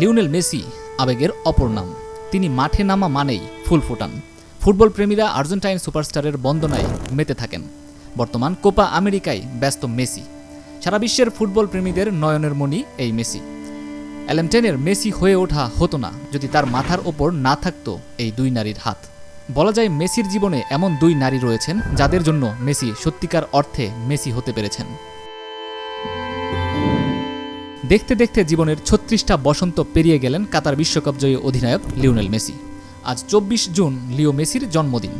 Lionel Messi, আবেগের অপর নাম। তিনি মাঠে নামা মানেই ফুল ফোটান। ফুটবল প্রেমীরা আর্জেন্টাইন সুপারস্টারের বন্দনায় মেতে থাকেন। বর্তমান কোপা আমেরিকায় ব্যস্ত মেসি। সারা বিশ্বের ফুটবল প্রেমীদের নয়নের মণি এই মেসি। অ্যালেমটেনের মেসি হয়ে ওঠা হতো না, যদি তার মাথার ওপর না থাকতো এই দুই নারীর হাত। বলা যায় মেসির জীবনে এমন দুই নারী রয়েছেন যাদের জন্য মেসি সত্যিকার অর্থে মেসি হতে পেরেছেন। দেখতে দেখতে জীবনের ছত্রিশটা বসন্ত পেরিয়ে গেলেন কাতার বিশ্বকাপ জয়ী অধিনায়ক লিওনেল মেসি। আজ চব্বিশ জুন লিও মেসির জন্মদিন।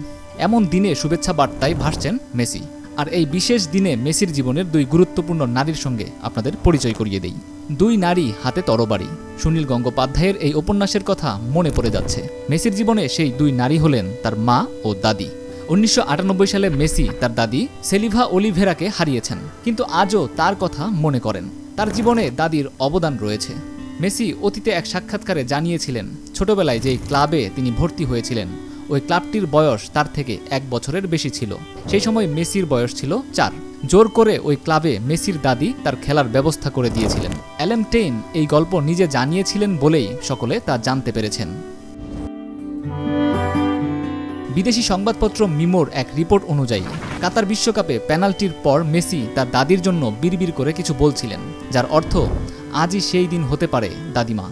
এমন দিনে শুভেচ্ছা বার্তায় ভাসছেন মেসি। আর এই বিশেষ দিনে মেসির জীবনের দুই গুরুত্বপূর্ণ নারীর সঙ্গে আপনাদের পরিচয় করিয়ে দেই। দুই নারী হাতে তরবারি। সুনীল গঙ্গোপাধ্যায়ের এই উপন্যাসের কথা মনে পড়ে যাচ্ছে। মেসির জীবনে সেই দুই নারী হলেন তার মা ও দাদি। উনিশশো আটানব্বই সালে মেসি তার দাদি সেলিভা অলিভেরাকে হারিয়েছেন, কিন্তু আজও তার কথা মনে করেন। তার জীবনে দাদির অবদান রয়েছে। মেসি অতীতে এক সাক্ষাৎকারে জানিয়েছিলেন, ছোটবেলায় যেই ক্লাবে তিনি ভর্তি হয়েছিলেন, ওই ক্লাবটির বয়স তার থেকে এক বছরের বেশি ছিল। সেই সময় মেসির বয়স ছিল চার। জোর করে ওই ক্লাবে মেসির দাদি তার খেলার ব্যবস্থা করে দিয়েছিলেন। অ্যালেম টেইন এই গল্প নিজে জানিয়েছিলেন বলেই সকলে তা জানতে পেরেছেন। বিদেশি সংবাদপত্র মিমোর এক রিপোর্ট অনুযায়ী, কাতার বিশ্বকাপে পেনাল্টির পর মেসি তার দাদির জন্য বিড়বিড় করে কিছু বলছিলেন, যার অর্থ, আজই সেই দিন হতে পারে, দাদিমা।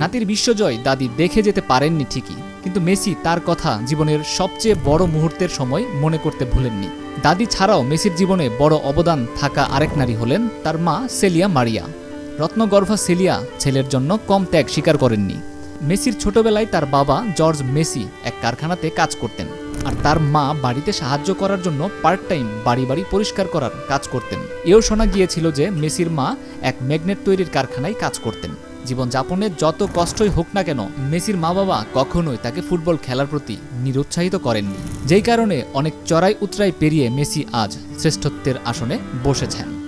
নাতির বিশ্বজয় দাদি দেখে যেতে পারেননি ঠিকই, কিন্তু মেসি তার কথা জীবনের সবচেয়ে বড় মুহূর্তের সময় মনে করতে ভুলেননি। দাদি ছাড়াও মেসির জীবনে বড় অবদান থাকা আরেক নারী হলেন তার মা সেলিয়া মারিয়া। রত্নগর্ভা সেলিয়া ছেলের জন্য কম ত্যাগ স্বীকার করেননি। মেসির ছোটবেলায় তার বাবা জর্জ মেসি এক কারখানাতে কাজ করতেন আর তার মা বাড়িতে সাহায্য করার জন্য পার্ট টাইম বাড়ি বাড়ি পরিষ্কার করার কাজ করতেন। এও শোনা গিয়েছিল যে মেসির মা এক ম্যাগনেট তৈরির কারখানায় কাজ করতেন। জীবনযাপনে যত কষ্টই হোক না কেন মেসির মা বাবা কখনোই তাকে ফুটবল খেলার প্রতি নিরুৎসাহিত করেননি। যেই কারণে অনেক চড়াই উতরাই পেরিয়ে মেসি আজ শ্রেষ্ঠত্বের আসনে বসেছেন।